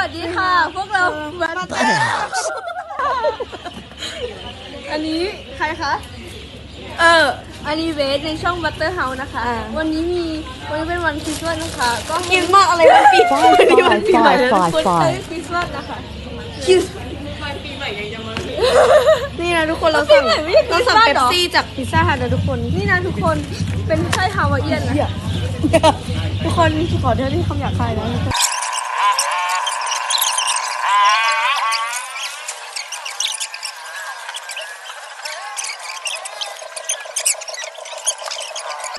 วัสดีค่ะ พวกเราบัตเตอร์อันนี้ใครคะ เออ อันนี้เวสในช่องบัตเตอร์เฮาส์นะคะ วันนี้มี วันนี้เป็นวันคริสต์มาสนะคะ ก็กินมากอะไรวันปีใหม่วันนี้วันปีใหม่แล้วทุกคนเฮ้ยคริสต์มาสนะคะคริสปีใหม่ยังจะมานี่นะทุกคนเราสั่งเราสั่งเป๊ปซี่จากพิซซ่าฮัทนะทุกคน นี่นะทุกคนเป็นไส้ฮาวายเอียนนะทุกคนขอโทษที่คำหยาบคายนะ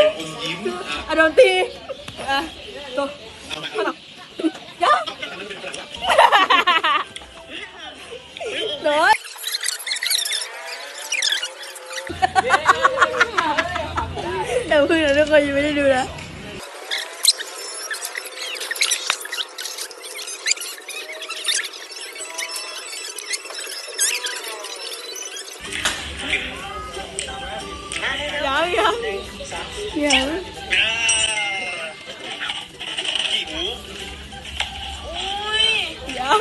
เป็นอดนตีเอะตัวเเะโดนแต่เพื่อนทุกคนยังไม่ได้ดูนะ ยวขี้หมูยว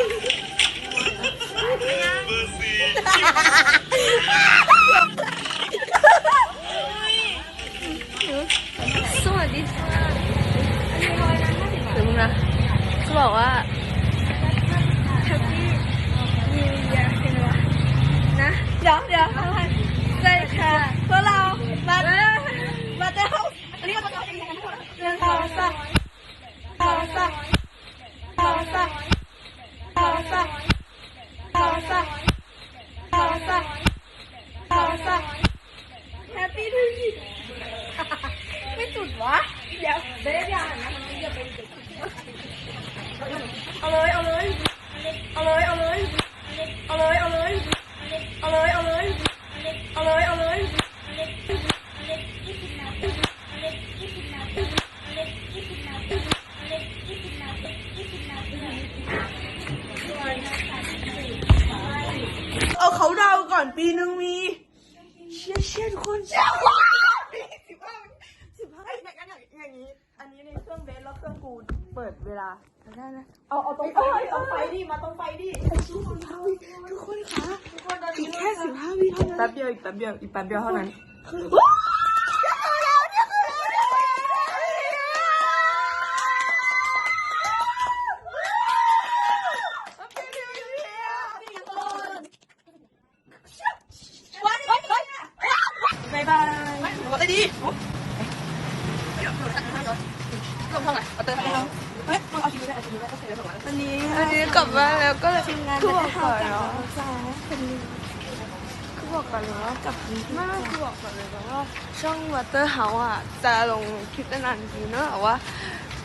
เบสวัสดีค่ะอันนี้ร้อยละห้าสิบบาทเดี๋ยวมึงนะจะบอกว่า ไม่จุดวะ เดี๋ยวเบ๊ยานะมันจะเป็นเอาเลย เอาเลย เอาเลย เอาเลย เอาเลย เอาเลย เอาเลย เอาเลย เอาเลย เอาเลยเอาเขาเดาก่อนปีนึงมี เชี่ยเชี่ยทุกคนเชี่ยว้าสิบห้าสิบห้าอย่างนั้นอย่างนี้ อันนี้ในเครื่อง เบสแล้วเครื่องกูเปิดเวลาได้นะเอาเอาตรงไฟดิตรงไฟดิมาตรงไฟดิทุกคนคะทุกคนคะทุกคนตอนนี้แค่สิบห้าวิเท่านั้นแป๊บเดียวอีกแป๊บเดียวอีกแป๊บเดียวเท่านั้นบายบายขอได้ดี ลงเท่าไหร่เอาเติมให้เราเฮ้ยเอาชีวิตได้เอาชีวิตได้ก็เสร็จแล้วอันนี้อันนี้กลับมาแล้วก็เลยคือบอกก่อนเนาะคือบอกก่อนเลยว่ากลับไม่ไม่คือบอกก่อนเลยว่าช่องวัตเตอร์เฮาส์อะจะลงคลิปนานๆทีเนอะแต่ว่า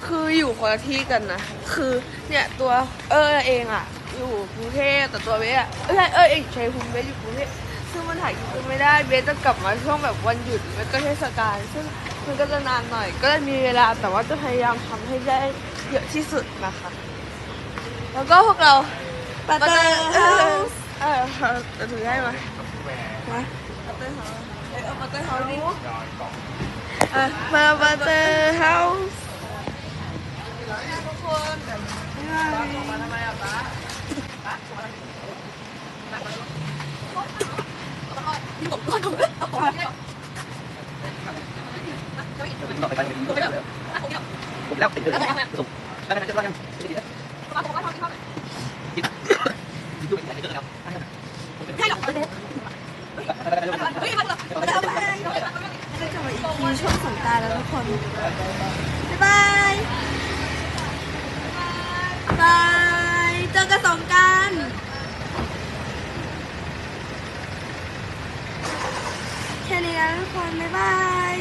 คืออยู่คนละที่กันนะคือเนี่ยตัวเออเองอะ อยู่กรุงเทพแต่ตัวเบสอะเออเออเองชัยภูมิเบสอยู่กรุงเทพซึ่งมันถ่ายคลิปไม่ได้เบสจะกลับมาช่วงแบบวันหยุดแล้วก็เทศกาลซึ่ง มันก็จะนานหน่อย ก็เลยมีเวลาแต่ว่าจะพยายามทำให้ได้เยอะที่สุดนะคะ แล้วก็พวกเราบัตเตอร์เฮาส์เออถือให้มามาบัตเตอร์เฮาเออเอาบัตเตอร์เฮาดิมาบัตเตอร์เฮาส์ทุกคนมาทำไมอะป้าป้าขอมาทำไมอะป้า ช่วงสงกรารแล้วทุกคน บ๊ายบายบายเจอกันสงกรารแค่นี้นะทุกคน บ๊ายบาย